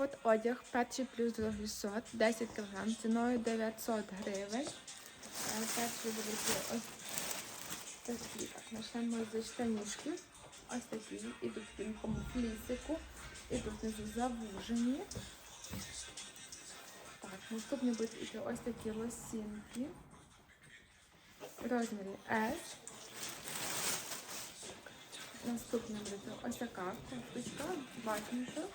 От одяг перший плюс другий сорт, 10 кг, ціною 900 гривень. Е, Перший дивіться ось такі. Так, почнемо з штанішки. Ось такі. Ідуть в тонкому флісику. Ідуть внизу завужені. Так, наступні будуть іти ось такі лосінки. Розмірі S. Наступна ось така кофточка, ватничок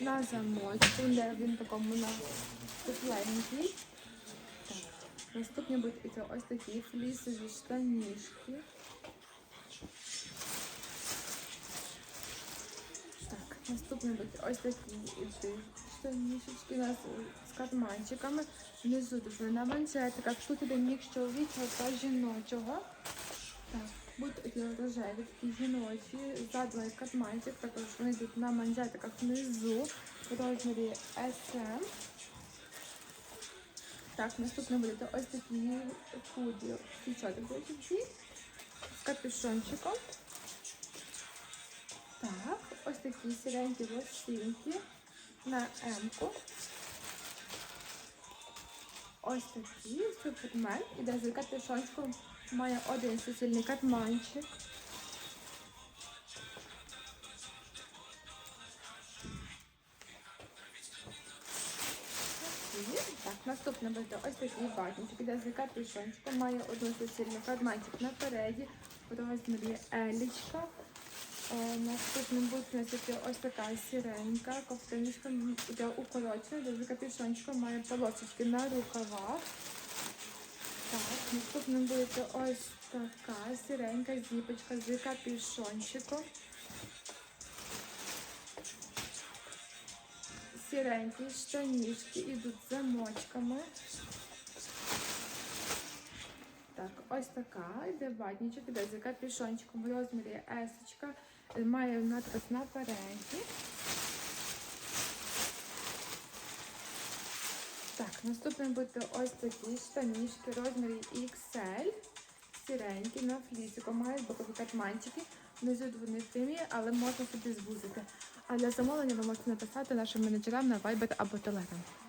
на замочку, де він такому на тепленький. Наступні будуть ось такі флісові штанішки. Так, наступні будуть ось такі іти штанішечки нас з карманчиками. Внизу на манжетиках. Тут іде мікс чоловічого та жіночого. Так, будуть рожеві такі жіночі, ззаду є карманчик, також вони йдуть на манжетиках внизу в розмірі SM. Так, наступне буде ось такі худі дівчата будуть з капюшончиком. Так, ось такі сіренькі лосинки на М-ку. Ось такий супермен. Іде з капюшончиком. Має один суцільний карманчик. Так, наступне буде ось такий батончик. Іде з капюшончиком. Має один суцільний карманчик напереді. Розмірі елічка. Е, Наступним буде ось така сіренька, ковтиночка йде укорочена, де з капюшончиком має полосочки на рукавах. Так, наступним буде ось така сіренька зіпочка з капюшончиком. Сіренькі штанішки йдуть замочками. Ось така йде ватничок, іде з капюшончиком в розмірі есочка. Має надпис напереді. Так, наступним буде ось такі штанішки розмірі XL. Сіренькі на флісику. Мають бокові карманчики. Внизу вони прямі, але можна собі звузити. А для замовлення ви можете написати нашим менеджерам на Viber або Telegram.